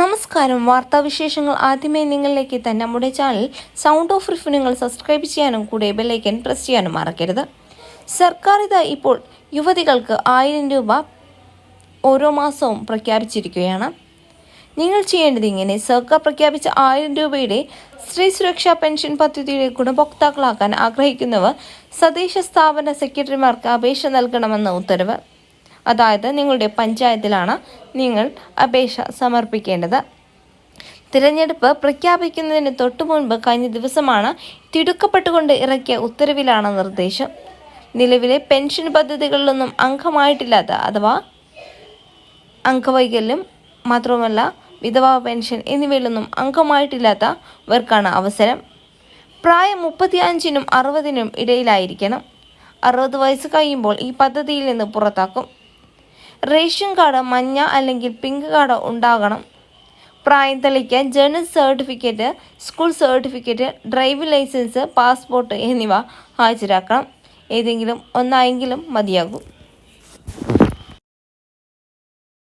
നമസ്കാരം. വാർത്താവിശേഷങ്ങൾ ആദ്യമേ നിങ്ങളിലേക്ക് എത്താൻ നമ്മുടെ ചാനൽ സൗണ്ട് ഓഫ് റിഫ് നിങ്ങൾ സബ്സ്ക്രൈബ് ചെയ്യാനും കൂടെ ബെല്ലൈക്കൻ പ്രസ് ചെയ്യാനും മറക്കരുത്. സർക്കാർ ഇത് ഇപ്പോൾ യുവതികൾക്ക് ആയിരം രൂപ ഓരോ മാസവും പ്രഖ്യാപിച്ചിരിക്കുകയാണ്. നിങ്ങൾ ചെയ്യേണ്ടത് ഇങ്ങനെ സർക്കാർ പ്രഖ്യാപിച്ച ആയിരം രൂപയുടെ സ്ത്രീ സുരക്ഷാ പെൻഷൻ പദ്ധതിയുടെ ഗുണഭോക്താക്കളാക്കാൻ ആഗ്രഹിക്കുന്നവർ തദ്ദേശ സ്ഥാപന സെക്രട്ടറിമാർക്ക് അപേക്ഷ നൽകണമെന്ന ഉത്തരവ്. അതായത് നിങ്ങളുടെ പഞ്ചായത്തിലാണ് നിങ്ങൾ അപേക്ഷ സമർപ്പിക്കേണ്ടത്. തിരഞ്ഞെടുപ്പ് പ്രഖ്യാപിക്കുന്നതിന് തൊട്ടു മുൻപ് കഴിഞ്ഞ ദിവസമാണ് തിടുക്കപ്പെട്ടുകൊണ്ട് ഇറക്കിയ ഉത്തരവിലാണ് നിർദ്ദേശം. നിലവിലെ പെൻഷൻ പദ്ധതികളിലൊന്നും അംഗമായിട്ടില്ലാത്ത അഥവാ അംഗവൈകല്യം മാത്രമല്ല വിധവാ പെൻഷൻ എന്നിവയിലൊന്നും അംഗമായിട്ടില്ലാത്തവർക്കാണ് അവസരം. പ്രായം മുപ്പത്തി അഞ്ചിനും അറുപതിനും ഇടയിലായിരിക്കണം. അറുപത് വയസ്സ് കഴിയുമ്പോൾ ഈ പദ്ധതിയിൽ നിന്ന് പുറത്താക്കും. റേഷൻ കാർഡ് മഞ്ഞ അല്ലെങ്കിൽ പിങ്ക് കാർഡ് ഉണ്ടാകണം. പ്രായം തെളിയിക്കാൻ ജനന certificate school certificate driving licence passport എന്നിവ ഹാജരാക്കണം. ഏതെങ്കിലും ഒന്നായെങ്കിലും മതിയാകും.